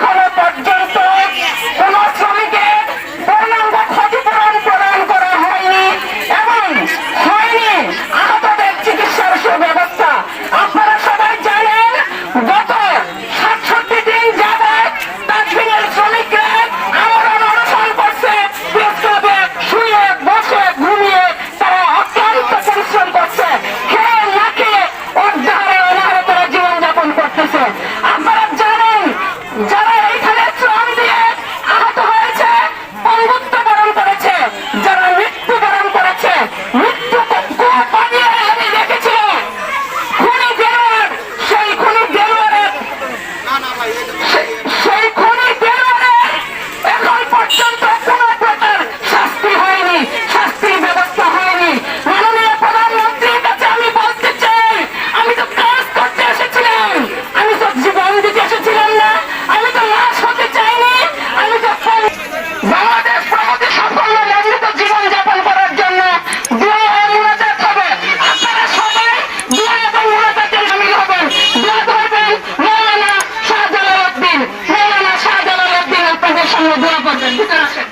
এখনও আল্লাহর সঙ্গে দোয়া করবেন। ভিতরে আসেন।